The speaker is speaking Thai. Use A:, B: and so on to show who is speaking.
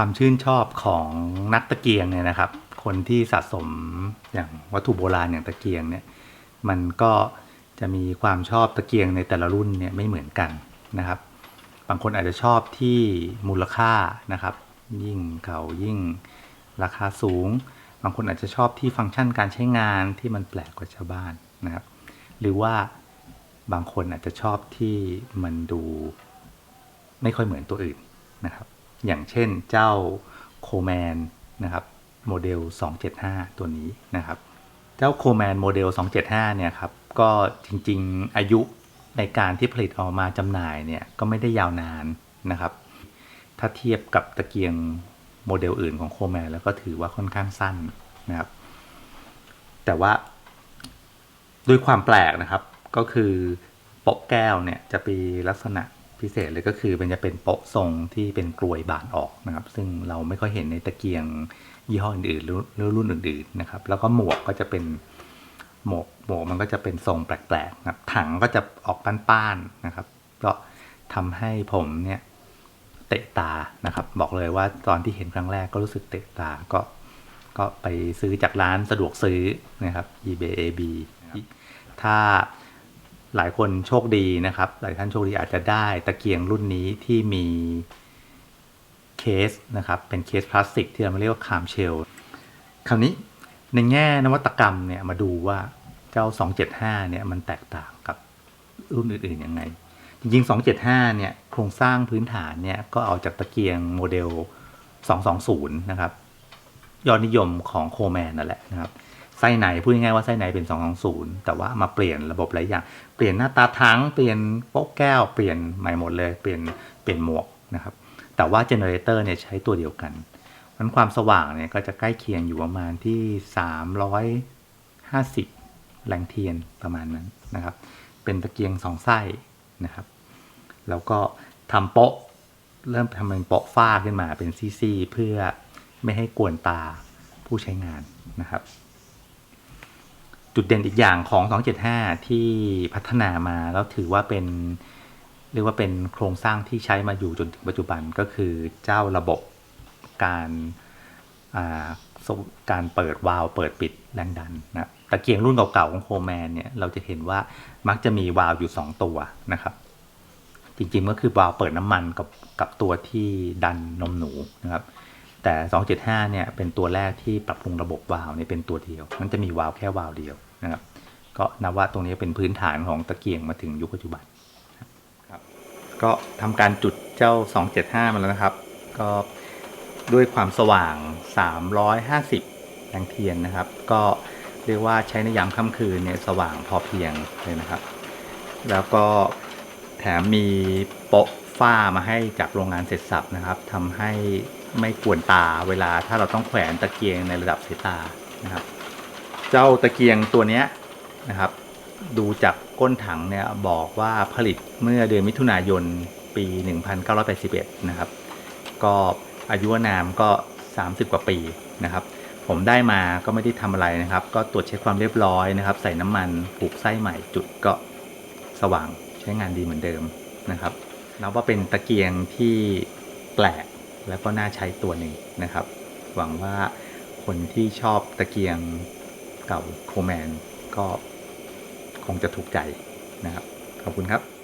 A: ความชื่นชอบของนักตะเกียงเนี่ยนะครับ คนที่สะสมอย่างวัตถุโบราณอย่างตะเกียงเนี่ยมันก็จะมีความชอบตะเกียงในแต่ละรุ่นเนี่ยไม่เหมือนกันนะครับ บางคนอาจจะชอบที่มูลค่านะครับ ยิ่งเก่ายิ่งราคาสูง บางคนอาจจะชอบที่ฟังก์ชันการใช้งานที่มันแปลกกว่าชาวบ้านนะครับ หรือว่าบางคนอาจจะชอบที่มันดูไม่ค่อยเหมือนตัวอื่นนะครับ อย่างเช่นเจ้าโคแมนนะครับโมเดล 275 ตัวนี้นะครับ เจ้าโคแมนโมเดล 275 เนี่ยครับ ก็จริงๆอายุในการที่ผลิตออกมาจำหน่ายเนี่ยก็ไม่ได้ยาวนานนะครับ ถ้าเทียบกับตะเกียงโมเดลอื่นของโคแมนแล้วก็ถือว่าค่อนข้างสั้นนะครับ แต่ว่าด้วยความแปลกนะครับก็คือโปะแก้วเนี่ยจะมีลักษณะ พิเศษเลยก็คือมันจะเป็นโปะทรงที่เป็นกลวยบานออกนะครับ ซึ่งเราไม่ค่อยเห็นในตะเกียงยี่ห้ออื่นๆหรือรุ่นอื่นๆนะครับ แล้วก็หมวกก็จะเป็นหมวกหมวกมันก็จะเป็นทรงแปลกๆนะครับ ถังก็จะออกป้านๆนะครับ ก็ทำให้ผมเนี่ยเตะตานะครับ บอกเลยว่าตอนที่เห็นครั้งแรกก็รู้สึกเตะตาก็ก็ไปซื้อจากร้านสะดวกซื้อนะครับ eBay AB ถ้า หลายคนโชคดีนะครับ หลายท่านโชคดีอาจจะได้ตะเกียงรุ่นนี้ที่มีเคสนะครับ เป็นเคสพลาสติกที่เราเรียกว่าคามเชลคราวนี้ในแง่นวัตกรรมเนี่ยมาดูว่าเจ้า 275 เนี่ยมันแตกต่างกับรุ่นอื่นๆยังไง จริง ๆ 275 เนี่ยโครงสร้างพื้นฐานเนี่ยก็เอาจากตะเกียงโมเดล 220 นะครับ ยอดนิยมของโคแมนนั่นแหละนะครับ ไส้ในพูดง่ายๆว่าไส้ในเป็น 220 แต่ว่ามาเปลี่ยนระบบหลายอย่าง เปลี่ยนหน้าตาทั้ง เปลี่ยนโป๊กแก้ว เปลี่ยนใหม่หมดเลย เปลี่ยนเปลี่ยนหมวกนะครับ แต่ว่าเจเนเรเตอร์เนี่ยใช้ตัวเดียวกันมันความสว่างเนี่ยก็จะใกล้เคียงอยู่ประมาณที่ 350 แรงเทียนประมาณนั้นนะครับ เป็นตะเกียงสองไส้นะครับ แล้วก็ทำโป๊ะเริ่มทำเป็นโป๊ะฝ้าขึ้นมาเป็นซี่ๆเพื่อไม่ให้กวนตาผู้ใช้งานนะครับ จุดเด่นอีกอย่างของ 275 ที่พัฒนามาแล้วถือว่าเป็นเรียกว่าเป็นโครงสร้างที่ใช้มาอยู่จนถึงปัจจุบันก็คือเจ้าระบบการการเปิดวาล์วเปิดปิดแรงดันนะตะเกียงรุ่นเก่าๆของโคแมนเนี่ยเราจะเห็นว่ามักจะมีวาล์วอยู่ 2 ตัวนะครับ จริงๆก็คือวาล์วเปิดน้ำมันกับกับตัวที่ดันนมหนูนะครับ แต่ 275 เนี่ยเป็นตัวแรกที่ปรับปรุงระบบวาล์วเนี่ยเป็นตัวเดียว มันจะมีวาล์วแค่วาล์วเดียว นะครับก็นับว่าตรงนี้เป็นพื้นฐานของตะเกียงมาถึงยุคปัจจุบันครับก็ทำการจุดเจ้า 275 มาแล้วนะครับ ก็ด้วยความสว่าง 350 แรงเทียนนะครับ ก็เรียกว่าใช้ในยามค่ำคืนเนี่ยสว่างพอเพียงเลยนะครับ แล้วก็แถมมีโป๊ะฝ้ามาให้จากโรงงานเสร็จสับนะครับทำให้ไม่กวนตาเวลาถ้าเราต้องแขวนตะเกียงในระดับสายตานะครับ เจ้าตะเกียงตัวนี้นะครับ ดูจากก้นถังเนี่ยบอกว่าผลิตเมื่อเดือนมิถุนายนปี 1981 นะครับ ก็อายุนามก็ 30 กว่าปีนะครับ ผมได้มาก็ไม่ได้ทำอะไรนะครับ ก็ตรวจเช็คความเรียบร้อยนะครับ ใส่น้ำมันผูกไส้ใหม่จุดก็สว่างใช้งานดีเหมือนเดิมนะครับนับว่าเป็นตะเกียงที่แปลกแล้วก็น่าใช้ตัวหนึ่งนะครับ หวังว่าคนที่ชอบตะเกียง เก่าโคแมนก็คงจะถูกใจนะครับ ขอบคุณครับ